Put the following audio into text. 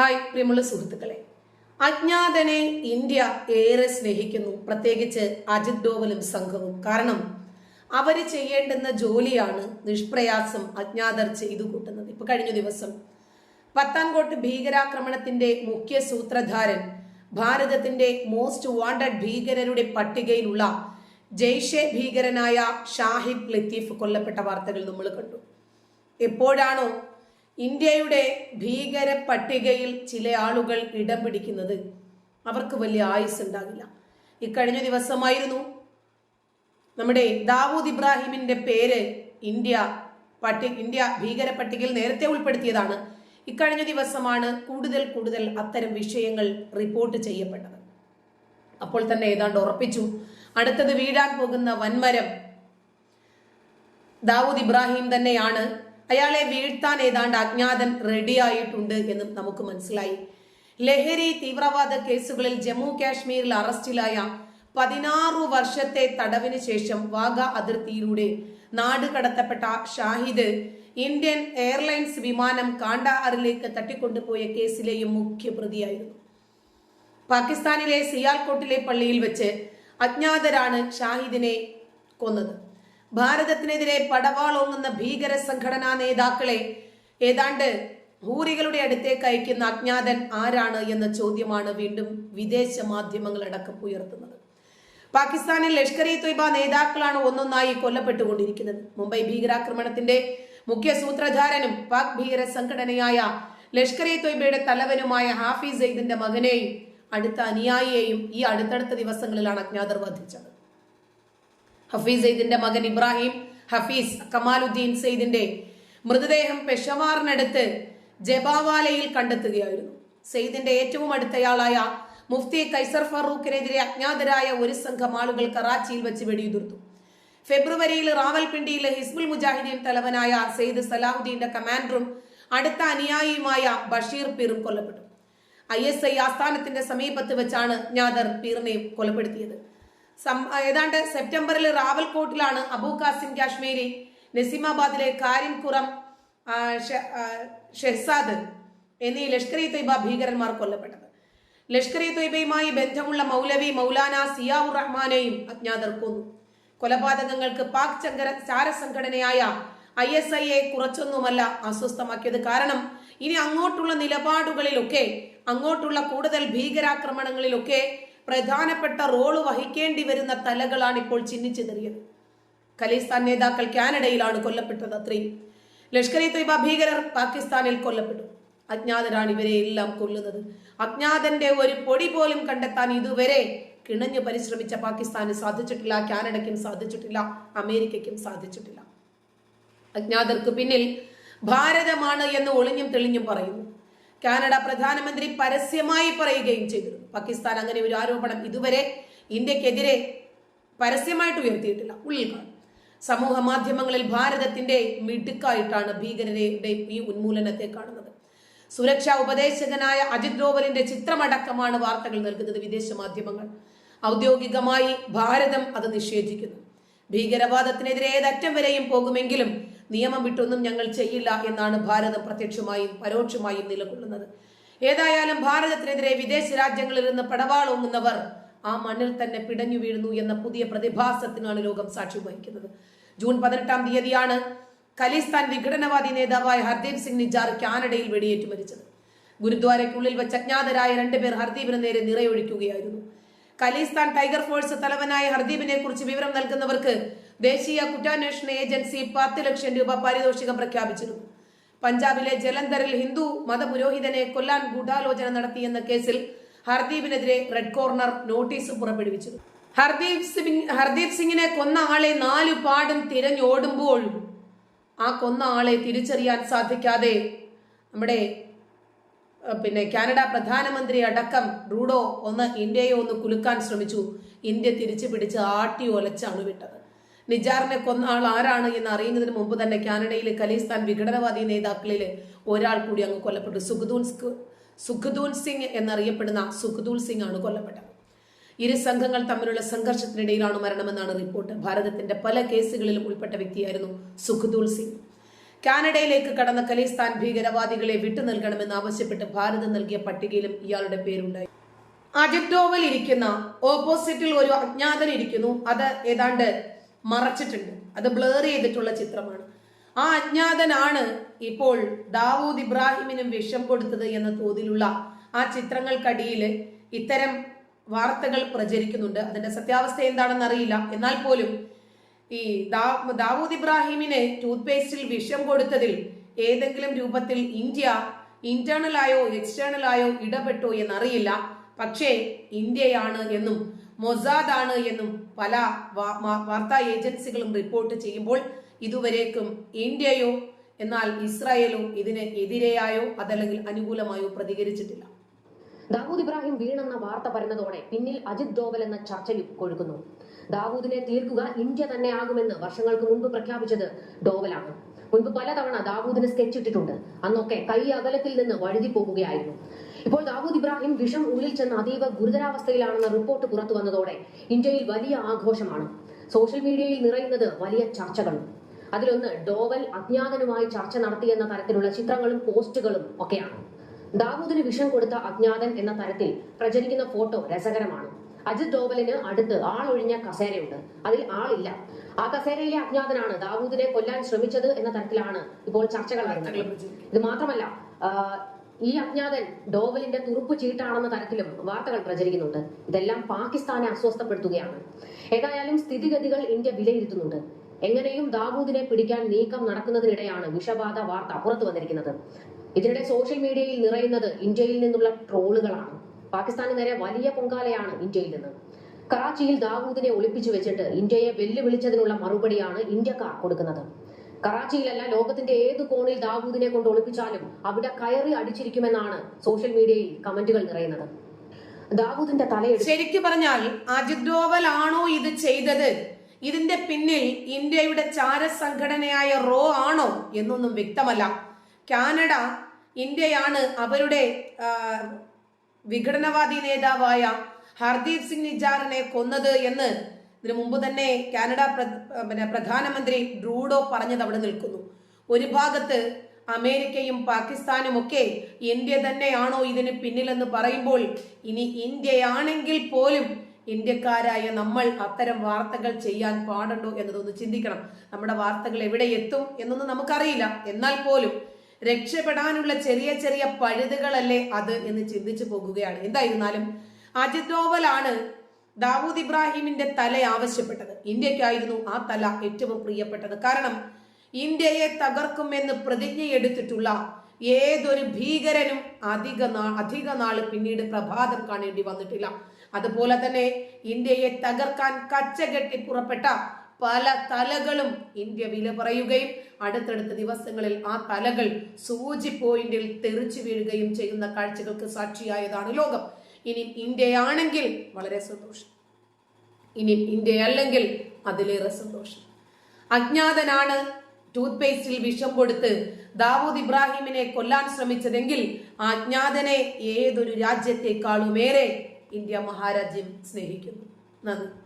Hi പ്രിയമുള്ള സുഹൃത്തുക്കളെ. അജ്ഞാതനെ India ഏറെ സ്നേഹിക്കുന്നു. പ്രത്യേകിച്ച് അജിത് ഡോവലും സംഘവും. കാരണം അവർ ചെയ്യേണ്ടുന്ന ജോലിയാണ് നിഷ്പ്രയാസം അജ്ഞാതർ ചെയ്തു കൂട്ടുന്നത്. ഇപ്പൊ കഴിഞ്ഞ ദിവസം പത്താൻകോട്ട് ഭീകരാക്രമണത്തിന്റെ മുഖ്യ സൂത്രധാരൻ ഭാരതത്തിന്റെ മോസ്റ്റ് വാണ്ടഡ് ഭീകരരുടെ പട്ടികയിലുള്ള ജയ്ഷെ ഭീകരനായ ഷാഹിദ് ലത്തീഫ് കൊല്ലപ്പെട്ട വാർത്തകൾ നമ്മൾ കണ്ടു. എപ്പോഴാണോ ഇന്ത്യയുടെ ഭീകര പട്ടികയിൽ ചില ആളുകൾ ഇടം പിടിക്കുന്നത് അവർക്ക് വലിയ ആയുസ് ഉണ്ടാകില്ല ഇക്കഴിഞ്ഞ ദിവസമായിരുന്നു നമ്മുടെ ദാവൂദ് ഇബ്രാഹിമിന്റെ പേര് ഇന്ത്യ പട്ടി ഇന്ത്യ ഭീകര പട്ടികയിൽ നേരത്തെ ഉൾപ്പെടുത്തിയതാണ്. ഇക്കഴിഞ്ഞ ദിവസമാണ് കൂടുതൽ കൂടുതൽ അത്തരം വിഷയങ്ങൾ റിപ്പോർട്ട് ചെയ്യപ്പെട്ടത്. അപ്പോൾ തന്നെ ഏതാണ്ട് ഉറപ്പിച്ചു. അടുത്തത് വീഴാൻ പോകുന്ന വൻമരം ദാവൂദ് ഇബ്രാഹിം തന്നെയാണ്. അയാളെ വീഴ്ത്താൻ ഏതാണ്ട് അജ്ഞാതൻ റെഡിയായിട്ടുണ്ട് എന്ന് നമുക്ക് മനസ്സിലായി. ലഹരി തീവ്രവാദ കേസുകളിൽ ജമ്മു കാശ്മീരിൽ അറസ്റ്റിലായ പതിനാറു വർഷത്തെ തടവിന് ശേഷം വാഗ അതിർത്തിയിലൂടെ നാട് കടത്തപ്പെട്ട ഷാഹിദ് ഇന്ത്യൻ എയർലൈൻസ് വിമാനം കാണ്ടാറിലേക്ക് തട്ടിക്കൊണ്ടുപോയ കേസിലെയും മുഖ്യ പ്രതിയായിരുന്നു പാകിസ്ഥാനിലെ സിയാൽകോട്ടിലെ പള്ളിയിൽ വെച്ച് അജ്ഞാതരാണ് ഷാഹിദിനെ കൊന്നത്. ഭാരതത്തിനെതിരെ പടവാളോങ്ങുന്ന ഭീകര സംഘടനാ നേതാക്കളെ ഏതാണ്ട് ഹൂറികളുടെ അടുത്തേക്ക് അയക്കുന്ന അജ്ഞാതൻ ആരാണ് എന്ന ചോദ്യമാണ് വീണ്ടും വിദേശ മാധ്യമങ്ങളടക്കം ഉയർത്തുന്നത്. പാകിസ്ഥാനിൽ ലഷ്കർ ഇ തൊയ്ബ നേതാക്കളാണ് ഒന്നൊന്നായി കൊല്ലപ്പെട്ടുകൊണ്ടിരിക്കുന്നത്. മുംബൈ ഭീകരാക്രമണത്തിന്റെ മുഖ്യ സൂത്രധാരനും പാക് ഭീകര സംഘടനയായ ലഷ്കർ ഇ തൊയ്ബയുടെ തലവനുമായ ഹാഫിസ് സെയ്ദിന്റെ മകനെയും അടുത്ത അനുയായിയെയും ഈ അടുത്തടുത്ത ദിവസങ്ങളിലാണ് അജ്ഞാതർ വധിച്ചത്. ഹഫീസ് സെയ്ദിന്റെ മകൻ ഇബ്രാഹിം ഹഫീസ് കമാലുദ്ദീൻ സെയ്ദിന്റെ മൃതദേഹം പെഷവാറിനടുത്ത് ജബാവാലയിൽ കണ്ടെത്തുകയായിരുന്നു. സെയ്ദിന്റെ ഏറ്റവും അടുത്തയാളായ മുഫ്തി കൈസർ ഫറൂഖിനെതിരെ അജ്ഞാതരായ ഒരു സംഘം ആളുകൾ കറാച്ചിയിൽ വെച്ച് വെടിയുതിർത്തു. ഫെബ്രുവരിയിൽ റാവൽപിണ്ടിയിലെ ഹിസ്ബുൽ മുജാഹിദീൻ തലവനായ സെയ്ദ് സലാഹുദ്ദീന്റെ കമാൻഡറും അടുത്ത അനുയായിയുമായ ബഷീർ പീറും കൊല്ലപ്പെട്ടു. ഐ എസ് ഐ ആസ്ഥാനത്തിന്റെ സമീപത്ത് വെച്ചാണ് അജ്ഞാതർ പീറിനെ കൊലപ്പെടുത്തിയത്. ഏതാണ്ട് സെപ്റ്റംബറിൽ റാവൽകോട്ടിലാണ് അബു കാസിം കാശ്മീരി നസീമാബാദിലെ കാരിംകുറം ഷെഹ്സാദ് എന്നീ ലഷ്കർ ഇ തൊയ്ബ ഭീകരന്മാർ കൊല്ലപ്പെട്ടത്. ലഷ്കർ ഇ തൊയ്ബയുമായി ബന്ധമുള്ള മൗലവി മൗലാന സിയാവുർ റഹ്മാനെയും അജ്ഞാതർ കൊന്നു. കൊലപാതകങ്ങൾക്ക് പാക് ചങ്കര ചാരസംഘടനയായ ഐ എസ് ഐയെ കുറച്ചൊന്നുമല്ല അസ്വസ്ഥമാക്കിയത്. കാരണം ഇനി അങ്ങോട്ടുള്ള നിലപാടുകളിലൊക്കെ അങ്ങോട്ടുള്ള കൂടുതൽ ഭീകരാക്രമണങ്ങളിലൊക്കെ പ്രധാനപ്പെട്ട റോൾ വഹിക്കേണ്ടി വരുന്ന തലകളാണ് ഇപ്പോൾ ചിഹ്നിച്ചെറിയത് ഖലിസ്ഥാൻ നേതാക്കൾ കാനഡയിലാണ് കൊല്ലപ്പെട്ടത് അത്രയും. ലഷ്കർ ഇ തൊയ്ബ ഭീകരർ പാകിസ്ഥാനിൽ കൊല്ലപ്പെട്ടു. അജ്ഞാതരാണ് ഇവരെ എല്ലാം കൊല്ലുന്നത്. അജ്ഞാതന്റെ ഒരു പൊടി പോലും കണ്ടെത്താൻ ഇതുവരെ കിണഞ്ഞു പരിശ്രമിച്ച പാകിസ്ഥാന് സാധിച്ചിട്ടില്ല കാനഡയ്ക്കും സാധിച്ചിട്ടില്ല അമേരിക്കയ്ക്കും സാധിച്ചിട്ടില്ല. അജ്ഞാതർക്ക് പിന്നിൽ ഭാരതമാണ് എന്ന് ഒളിഞ്ഞും തെളിഞ്ഞും പറയുന്നു. കാനഡ പ്രധാനമന്ത്രി പരസ്യമായി പറയുകയും ചെയ്തിരുന്നു പാകിസ്ഥാൻ അങ്ങനെ ഒരു ആരോപണം ഇതുവരെ ഇന്ത്യക്കെതിരെ പരസ്യമായിട്ട് ഉയർത്തിയിട്ടില്ല. ഉള്ളിൽ കാണും. സമൂഹ മാധ്യമങ്ങളിൽ ഭാരതത്തിന്റെ മിടുക്കായിട്ടാണ് ഭീകരരുടെ ഈ ഉന്മൂലനത്തെ കാണുന്നത്. സുരക്ഷാ ഉപദേശകനായ അജിത് ഡോവലിന്റെ ചിത്രമടക്കമാണ് വാർത്തകൾ നൽകുന്നത് വിദേശ മാധ്യമങ്ങൾ. ഔദ്യോഗികമായി ഭാരതം അത് നിഷേധിക്കുന്നു. ഭീകരവാദത്തിനെതിരെ ഏതറ്റം വരെയും പോകുമെങ്കിലും നിയമം വിട്ടൊന്നും ഞങ്ങൾ ചെയ്യില്ല എന്നാണ് ഭാരതം പ്രത്യക്ഷമായും പരോക്ഷമായും നിലകൊള്ളുന്നത്. ഏതായാലും ഭാരതത്തിനെതിരെ വിദേശ രാജ്യങ്ങളിൽ നിന്ന് പടവാളോങ്ങുന്നവർ ആ മണ്ണിൽ തന്നെ പിടഞ്ഞു വീഴുന്നു എന്ന പുതിയ പ്രതിഭാസത്തിനാണ് ലോകം സാക്ഷ്യം വഹിക്കുന്നത്. ജൂൺ പതിനെട്ടാം തീയതിയാണ് ഖലിസ്ഥാൻ വിഘടനവാദി നേതാവായ ഹർദീപ് സിംഗ് നിജാർ കാനഡയിൽ വെടിയേറ്റ് മരിച്ചത്. ഗുരുദ്വാരയ്ക്കുള്ളിൽ വെച്ച് അജ്ഞാതരായ രണ്ടുപേർ ഹർദീപിന് നേരെ നിറയൊഴിക്കുകയായിരുന്നു. ഖലിസ്ഥാൻ ടൈഗർ ഫോഴ്സ് തലവനായ ഹർദീപിനെ കുറിച്ച് വിവരം നൽകുന്നവർക്ക് ദേശീയ കുറ്റാന്വേഷണ ഏജൻസി പത്ത് ലക്ഷം രൂപ പാരിതോഷികം പ്രഖ്യാപിച്ചിരുന്നു. പഞ്ചാബിലെ ജലന്ധറിൽ ഹിന്ദു മതപുരോഹിതനെ കൊല്ലാൻ ഗൂഢാലോചന നടത്തിയെന്ന കേസിൽ ഹർദീപിനെതിരെ റെഡ് കോർണർ നോട്ടീസ് പുറപ്പെടുവിച്ചു. ഹർദീപ് സിംഗ് ഹർദീപ് സിംഗിനെ കൊന്ന ആളെ നാലു പാടും തിരഞ്ഞോടുമ്പോഴും ആ കൊന്ന ആളെ തിരിച്ചറിയാൻ സാധിക്കാതെ നമ്മുടെ പിന്നെ കാനഡ പ്രധാനമന്ത്രി അടക്കം റൂഡോ ഒന്ന് ഇന്ത്യയെ ഒന്ന് കുലുക്കാൻ ശ്രമിച്ചു. ഇന്ത്യ തിരിച്ചു പിടിച്ച് ആട്ടി ഒലച്ചാണ് വിട്ടത്. നിജാറിനെ കൊന്ന ആൾ ആരാണ് എന്ന് അറിയുന്നതിന് മുമ്പ് തന്നെ കാനഡയിലെ ഖലീസ്ഥാൻ വിഘടനവാദി നേതാക്കളിൽ ഒരാൾ കൂടി അങ്ങ് കൊല്ലപ്പെട്ടു. സുഖദൂൻ സുഖദൂൻ സിംഗ് എന്നറിയപ്പെടുന്ന സുഖദൂൽ സിംഗ് ആണ് കൊല്ലപ്പെട്ടത്. ഇരു സംഘങ്ങൾ തമ്മിലുള്ള സംഘർഷത്തിനിടയിലാണ് മരണമെന്നാണ് റിപ്പോർട്ട്. ഭാരതത്തിന്റെ പല കേസുകളിലും ഉൾപ്പെട്ട വ്യക്തിയായിരുന്നു സുഖദൂൽ സിംഗ്. കാനഡയിലേക്ക് കടന്ന ഖലിസ്ഥാൻ ഭീകരവാദികളെ വിട്ടു നൽകണമെന്ന് ആവശ്യപ്പെട്ട് ഭാരതം നൽകിയ പട്ടികയിലും ഇയാളുടെ പേരുണ്ടായി. അജിറ്റോവിൽ ഇരിക്കുന്ന ഓപ്പോസിറ്റിൽ ഒരു അജ്ഞാതൻ ഇരിക്കുന്നു. അത് ഏതാണ്ട് മറച്ചിട്ടുണ്ട്. അത് ബ്ലർ ചെയ്തിട്ടുള്ള ചിത്രമാണ്. ആ അജ്ഞാതനാണ് ഇപ്പോൾ ദാവൂദ് ഇബ്രാഹിമിനും വിഷം കൊടുത്തത് എന്ന തോതിലുള്ള ആ ചിത്രങ്ങൾക്കടിയിൽ ഇത്തരം വാർത്തകൾ പ്രചരിക്കുന്നുണ്ട്. അതിന്റെ സത്യാവസ്ഥ എന്താണെന്ന് അറിയില്ല. എന്നാൽ പോലും ഈ ദാവൂദ് ഇബ്രാഹിമിനെ ടൂത്ത് പേസ്റ്റിൽ വിഷം കൊടുത്തതിൽ ഏതെങ്കിലും രൂപത്തിൽ ഇന്ത്യ എക്സ്റ്റേണൽ ആയോ ഇടപെട്ടോ എന്നറിയില്ല. പക്ഷേ ഇന്ത്യയാണ് എന്നും മൊസാദ് ആണ് എന്നും പല വാർത്താ ഏജൻസികളും റിപ്പോർട്ട് ചെയ്യുമ്പോൾ ഇതുവരേക്കും ഇന്ത്യയോ എന്നാൽ ഇസ്രായേലോ ഇതിന് എതിരെയായോ അതല്ലെങ്കിൽ അനുകൂലമായോ പ്രതികരിച്ചിട്ടില്ല. ദാവൂദ് ഇബ്രാഹിം വീണെന്ന വാർത്ത പരന്നതോടെ പിന്നിൽ അജിത് ഡോവൽ എന്ന ചർച്ചയും കൊഴുക്കുന്നു. ദാവൂദിനെ തീർക്കുക ഇന്ത്യ തന്നെ ആകുമെന്ന് വർഷങ്ങൾക്ക് മുൻപ് പ്രഖ്യാപിച്ചത് ഡോവലാണ്. മുൻപ് പലതവണ ദാവൂദിന് സ്കെച്ച് ഇട്ടിട്ടുണ്ട്. അന്നൊക്കെ കൈ അകലത്തിൽ നിന്ന് വഴുതി പോകുകയായിരുന്നു ഇപ്പോൾ ദാവൂദ് ഇബ്രാഹിം വിഷം ഉള്ളിൽ ചെന്ന് അതീവ ഗുരുതരാവസ്ഥയിലാണെന്ന റിപ്പോർട്ട് പുറത്തു വന്നതോടെ ഇന്ത്യയിൽ വലിയ ആഘോഷമാണ്. സോഷ്യൽ മീഡിയയിൽ നിറയുന്നത് വലിയ ചർച്ചകളും അതിലൊന്ന് ഡോവൽ അജ്ഞാതനുമായി ചർച്ച നടത്തിയെന്ന തരത്തിലുള്ള ചിത്രങ്ങളും പോസ്റ്റുകളും ഒക്കെയാണ്. ദാവൂദിന് വിഷം കൊടുത്ത അജ്ഞാതൻ എന്ന തരത്തിൽ പ്രചരിക്കുന്ന ഫോട്ടോ രസകരമാണ്. അജിത് ഡോവലിന് അടുത്ത് ആളൊഴിഞ്ഞ കസേരയുണ്ട്. അതിൽ ആളില്ല. ആ കസേരയിലെ അജ്ഞാതനാണ് ദാവൂദിനെ കൊല്ലാൻ ശ്രമിച്ചത് എന്ന തരത്തിലാണ് ഇപ്പോൾ ചർച്ചകൾ വരുന്നത് ഇത് മാത്രമല്ല ഈ അജ്ഞാതൻ ഡോവലിന്റെ തുറുപ്പ് ചീട്ടാണെന്ന തരത്തിലും വാർത്തകൾ പ്രചരിക്കുന്നുണ്ട്. ഇതെല്ലാം പാകിസ്ഥാനെ അസ്വസ്ഥപ്പെടുത്തുകയാണ്. ഏതായാലും സ്ഥിതിഗതികൾ ഇന്ത്യ വിലയിരുത്തുന്നുണ്ട്. എങ്ങനെയും ദാവൂദിനെ പിടിക്കാൻ നീക്കം നടക്കുന്നതിനിടെയാണ് വിഷബാധ വാർത്ത പുറത്തു വന്നിരിക്കുന്നത്. ഇതിനിടെ സോഷ്യൽ മീഡിയയിൽ നിറയുന്നത് ഇന്ത്യയിൽ നിന്നുള്ള ട്രോളുകളാണ്. പാകിസ്ഥാന് നേരെ വലിയ പൊങ്കാലയാണ് ഇന്ത്യയിൽ നിന്ന്. കറാച്ചിയിൽ ദാവൂദിനെ ഒളിപ്പിച്ചു വെച്ചിട്ട് ഇന്ത്യയെ വെല്ലുവിളിച്ചതിനുള്ള മറുപടിയാണ് ഇന്ത്യക്കാർ കൊടുക്കുന്നത്. കറാച്ചിയിലല്ല ലോകത്തിന്റെ ഏത് കോണിൽ ദാവൂദിനെ കൊണ്ട് ഒളിപ്പിച്ചാലും അവിടെ കയറി അടിച്ചിരിക്കുമെന്നാണ് സോഷ്യൽ മീഡിയയിൽ കമന്റുകൾ നിറയുന്നത്. ദാവൂദിന്റെ തലയെടുത്ത് ശരിക്കു പറഞ്ഞാൽ അജിത് ആണോ ഇത് ചെയ്തത്? ഇതിന്റെ പിന്നിൽ ഇന്ത്യയുടെ ചാരസംഘടനയായ റോ ആണോ എന്നൊന്നും വ്യക്തമല്ല. കാനഡ ഇന്ത്യയാണ് അവരുടെ വിഘടനവാദി നേതാവായ ഹർദീപ് സിംഗ് നിജാറിനെ കൊന്നത് എന്ന് ഇതിനു മുമ്പ് തന്നെ കാനഡ പിന്നെ പ്രധാനമന്ത്രി ഡ്രൂഡോ പറഞ്ഞത് അവിടെ നിൽക്കുന്നു. ഒരു ഭാഗത്ത് അമേരിക്കയും പാകിസ്ഥാനും ഒക്കെ ഇന്ത്യ തന്നെയാണോ ഇതിന് പിന്നിലെന്ന് പറയുമ്പോൾ ഇനി ഇന്ത്യയാണെങ്കിൽ പോലും ഇന്ത്യക്കാരായ നമ്മൾ അത്തരം വാർത്തകൾ ചെയ്യാൻ പാടുണ്ടോ എന്നതൊന്ന് ചിന്തിക്കണം. നമ്മുടെ വാർത്തകൾ എവിടെ എത്തും എന്നൊന്നും നമുക്കറിയില്ല. എന്നാൽ പോലും രക്ഷപ്പെടാനുള്ള ചെറിയ ചെറിയ പഴുതുകളല്ലേ അത് എന്ന് ചിന്തിച്ചു പോകുകയാണ്. എന്തായിരുന്നാലും അജിത് ഡോവലാണ് ദാവൂദ് ഇബ്രാഹിമിന്റെ തല ആവശ്യപ്പെട്ടത്. ഇന്ത്യക്കായിരുന്നു ആ തല ഏറ്റവും പ്രിയപ്പെട്ടത്. കാരണം ഇന്ത്യയെ തകർക്കുമെന്ന് പ്രതിജ്ഞയെടുത്തിട്ടുള്ള ഏതൊരു ഭീകരനും അധിക നാ അധിക നാൾ പിന്നീട് പ്രഭാതം കാണേണ്ടി വന്നിട്ടില്ല. അതുപോലെ തന്നെ ഇന്ത്യയെ തകർക്കാൻ കച്ചകെട്ടി പുറപ്പെട്ട പല തലകളും ഇന്ത്യ വില പറയുകയും അടുത്തടുത്ത ദിവസങ്ങളിൽ ആ തലകൾ സൂചി പോയിന്റിൽ തെറിച്ചു വീഴുകയും ചെയ്യുന്ന കാഴ്ചകൾക്ക് സാക്ഷിയായതാണ് ലോകം. ഇനി ഇന്ത്യയാണെങ്കിൽ വളരെ സന്തോഷം. ഇനി ഇന്ത്യ അല്ലെങ്കിൽ അതിലേറെ സന്തോഷം. അജ്ഞാതനാണ് ടൂത്ത് പേസ്റ്റിൽ വിഷം കൊടുത്ത് ദാവൂദ് ഇബ്രാഹിമിനെ കൊല്ലാൻ ശ്രമിച്ചതെങ്കിൽ ആ അജ്ഞാതനെ ഏതൊരു രാജ്യത്തെക്കാളുമേറെ ഇന്ത്യ മഹാരാജ്യം സ്നേഹിക്കുന്നു. നന്ദി.